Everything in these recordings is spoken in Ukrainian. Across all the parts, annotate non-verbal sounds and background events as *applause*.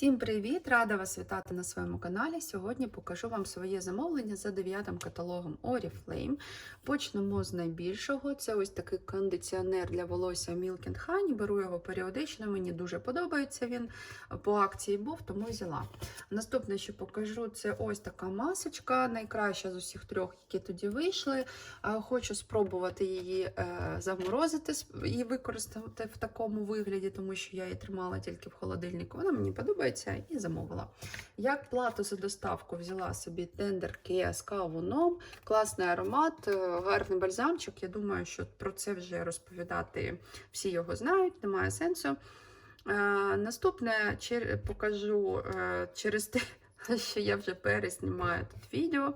Всім привіт! Рада вас вітати на своєму каналі. Сьогодні покажу вам своє замовлення за дев'ятим каталогом Oriflame. Почнемо з найбільшого. Це ось такий кондиціонер для волосся Milk and Honey. Беру його періодично, мені дуже подобається він. По акції був, тому взяла. Наступне, що покажу, це ось така масочка, найкраща з усіх трьох, які тоді вийшли. Хочу спробувати її е, заморозити і використати в такому вигляді, тому що я її тримала тільки в холодильнику. Вона мені подобається і замовила. Як плату за доставку взяла собі тендер Kia з кавуном. Класний аромат, е, гарний бальзамчик. Я думаю, що про це вже розповідати всі його знають, немає сенсу. Е, Наступне покажу е, через те, *laughs* що я вже переснімаю тут відео.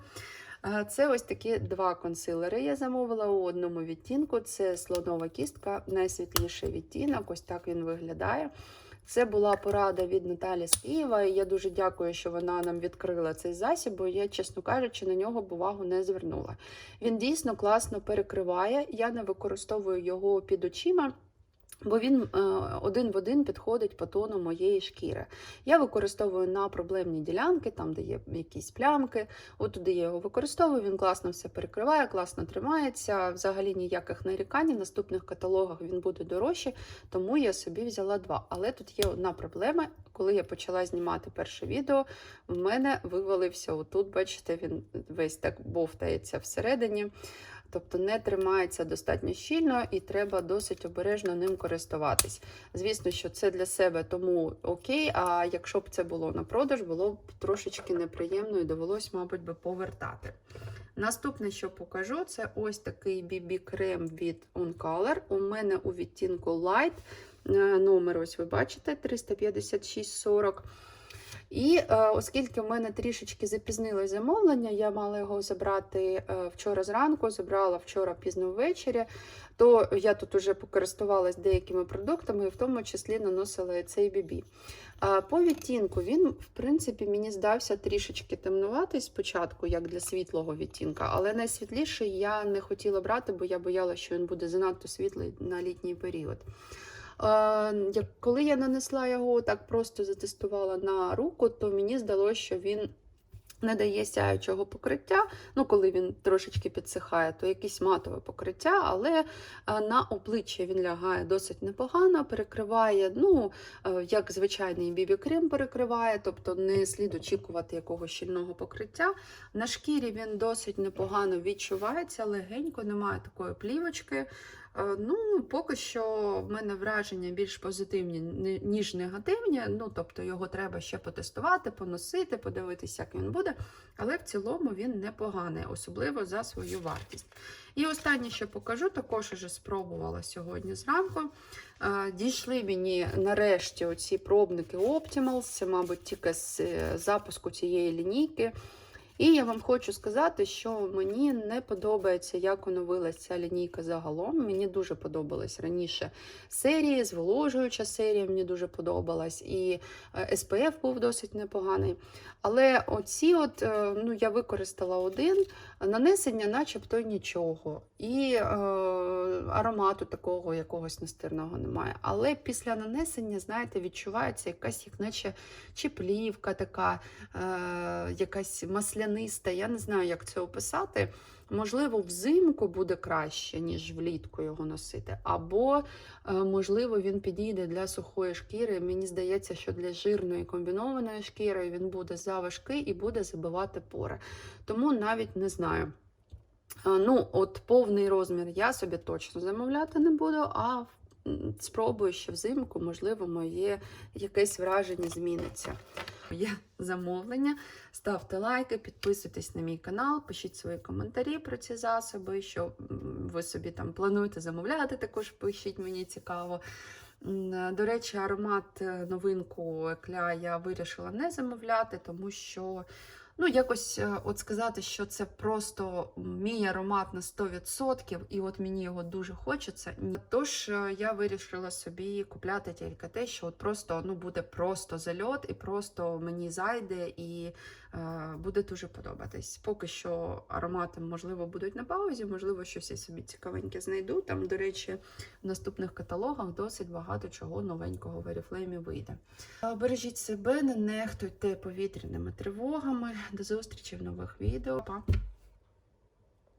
Це ось такі два консилери. Я замовила у одному відтінку. Це слонова кістка, найсвітліший відтінок. Ось так він виглядає. Це була порада від Наталі Спієва, я дуже дякую, що вона нам відкрила цей засіб, бо я, чесно кажучи, на нього увагу не звернула. Він дійсно класно перекриває. Я не використовую його під очима. Бо він е, один в один підходить по тону моєї шкіри. Я використовую на проблемні ділянки, там, де є якісь плямки. От туди я його використовую, він класно все перекриває, класно тримається. Взагалі ніяких нарікань. В наступних каталогах він буде дорожче, тому я собі взяла два. Але тут є одна проблема. Коли я почала знімати перше відео, в мене вивалився отут, бачите, він весь так бовтається всередині. Тобто не тримається достатньо щільно і треба досить обережно ним користуватись. Звісно, що це для себе тому окей. А якщо б це було на продаж, було б трошечки неприємно і довелось, мабуть, би повертати. Наступне, що покажу, це ось такий BB-крем від OnColor. У мене у відтінку Light. Е, Номер, ось ви бачите, 356,40. І е, оскільки в мене трішечки запізнилось замовлення, я мала його забрати е, вчора зранку, забрала вчора пізно ввечері, то я тут уже покористувалась деякими продуктами, і в тому числі наносила цей бібі. По відтінку він, в принципі, мені здався трішечки темнуватий спочатку, як для світлого відтінка, але найсвітліший я не хотіла брати, бо я боялася, що він буде занадто світлий на літній період. Коли я нанесла його, так просто затестувала на руку, то мені здалося, що він не дає сяючого покриття. Ну, коли він трошечки підсихає, то якесь матове покриття, але е, на обличчя він лягає досить непогано, перекриває, ну, е, як звичайний бібі-крем перекриває, тобто не слід очікувати якогось щільного покриття. На шкірі він досить непогано відчувається, легенько, немає такої плівочки. Е, Ну, поки що в мене враження більш позитивні, ніж негативні. Ну, тобто його треба ще потестувати, поносити, подивитися, як він буде. Але в цілому він непоганий, особливо за свою вартість. І останнє, що покажу, також уже спробувала сьогодні зранку. Е, Дійшли мені нарешті оці пробники Optimals, це, мабуть, тільки з е, запуску цієї лінійки. І я вам хочу сказати, що мені не подобається, як оновилася ця лінійка загалом. Мені дуже подобалась раніше серії, зволожуюча серія мені дуже подобалась, і е, SPF був досить непоганий. Але оці, от, е, ну, я використала один, нанесення, начебто нічого. І е, аромату такого якогось настирного немає. Але після нанесення, знаєте, відчувається якась, як наче чи плівка така, е, якась масляниста. Я не знаю, як це описати. Можливо, взимку буде краще, ніж влітку його носити. Або, е, можливо, він підійде для сухої шкіри. Мені здається, що для жирної комбінованої шкіри він буде заважкий і буде забивати пори. Тому навіть не знаю. Е, Ну, от повний розмір я собі точно замовляти не буду, а спробую ще взимку, можливо, моє якесь враження зміниться. Є замовлення. Ставте лайки, підписуйтесь на мій канал, пишіть свої коментарі про ці засоби, що ви собі там плануєте замовляти, також пишіть, мені цікаво. До речі, аромат е, новинку екля я вирішила не замовляти, тому що Ну, якось е, от сказати, що це просто мій аромат на 100%, і от мені його дуже хочеться. Ні. Тож е, я вирішила собі купляти тільки те, що от просто ну, буде просто зальот, і просто мені зайде і буде дуже подобатись. Поки що аромати, можливо, будуть на паузі, можливо, щось я собі цікавеньке знайду. Там, до речі, в наступних каталогах досить багато чого новенького в Oriflame вийде. Е, Бережіть себе, не нехтуйте повітряними тривогами. До зустрічі в нових відео. Па!